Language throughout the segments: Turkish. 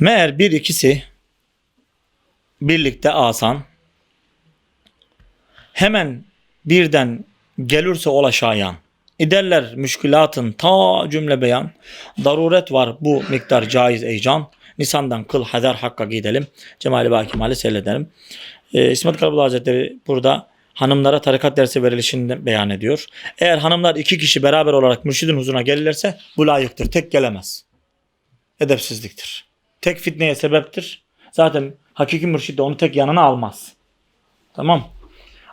Meğer bir ikisi birlikte asan hemen birden gelirse ola şayan. İderler müşkülatın ta cümle beyan. Daruret var bu miktar caiz ey can. Nisan'dan kıl hader hakka gidelim. Cemali Baki Mali seyredelim. Ee, İsmet Karabul Hazretleri burada hanımlara tarikat dersi verilişini beyan ediyor. Eğer hanımlar iki kişi beraber olarak mürşidin huzuruna gelirlerse bu layıktır. Tek gelemez. Edepsizliktir. Tek fitneye sebeptir. Zaten hakiki mürşid de onu tek yanına almaz. Tamam.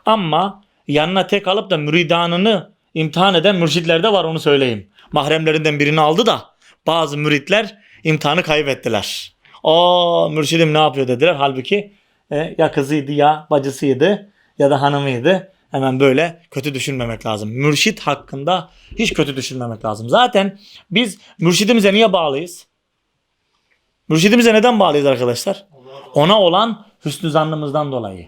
Ama yanına tek alıp da müridanını imtihan eden mürşitler de var onu söyleyeyim. Mahremlerinden birini aldı da bazı müritler imtihanı kaybettiler. Aa mürşidim ne yapıyor dediler. Halbuki e, ya kızıydı ya bacısıydı ya da hanımıydı. Hemen böyle kötü düşünmemek lazım. Mürşit hakkında hiç kötü düşünmemek lazım. Zaten biz mürşidimize niye bağlıyız? Mürşidimize neden bağlıyız arkadaşlar? Ona olan hüsnü zannımızdan dolayı.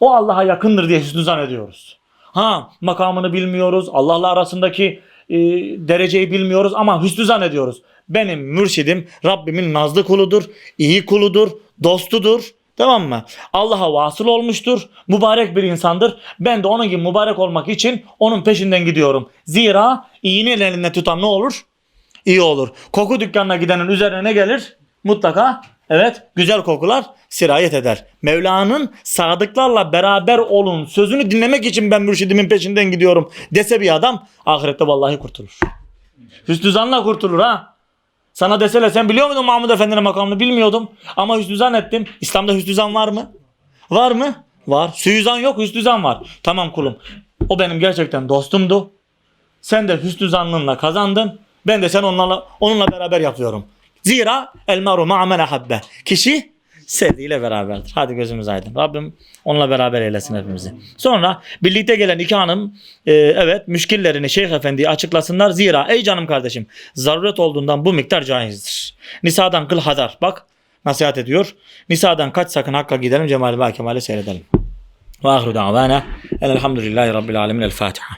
O Allah'a yakındır diye hüsnü zan ediyoruz. Ha makamını bilmiyoruz. Allah'la arasındaki e, dereceyi bilmiyoruz ama hüsnü zan ediyoruz. Benim mürşidim Rabbimin nazlı kuludur, iyi kuludur, dostudur. Tamam mı? Allah'a vasıl olmuştur. Mübarek bir insandır. Ben de onun gibi mübarek olmak için onun peşinden gidiyorum. Zira iyinin elinde tutan ne olur? İyi olur. Koku dükkanına gidenin üzerine ne gelir? Mutlaka evet güzel kokular sirayet eder. Mevla'nın sadıklarla beraber olun sözünü dinlemek için ben mürşidimin peşinden gidiyorum dese bir adam ahirette vallahi kurtulur. Hüsnü zanla kurtulur ha. Sana deseler sen biliyor muydun Mahmud Efendi'nin makamını bilmiyordum. Ama hüsnü zan ettim. İslam'da hüsnü zan var mı? Var mı? Var. Suizan yok hüsnü zan var. Tamam kulum. O benim gerçekten dostumdu. Sen de hüsnü zannınla kazandın. Ben de sen onlarla onunla beraber yapıyorum. Zira el maru ma'a men ahabbe. Kişi sevdiğiyle beraberdir. Hadi gözümüz aydın. Rabbim onunla beraber eylesin hepimizi. Sonra birlikte gelen iki hanım e, evet müşkillerini Şeyh Efendi'ye açıklasınlar. Zira ey canım kardeşim zaruret olduğundan bu miktar caizdir. Nisa'dan kıl hadar. Bak nasihat ediyor. Nisa'dan kaç sakın hakka gidelim Cemal-i Kemal'i seyredelim. Ve ahru davana. Elhamdülillahi Rabbil alemin. El Fatiha.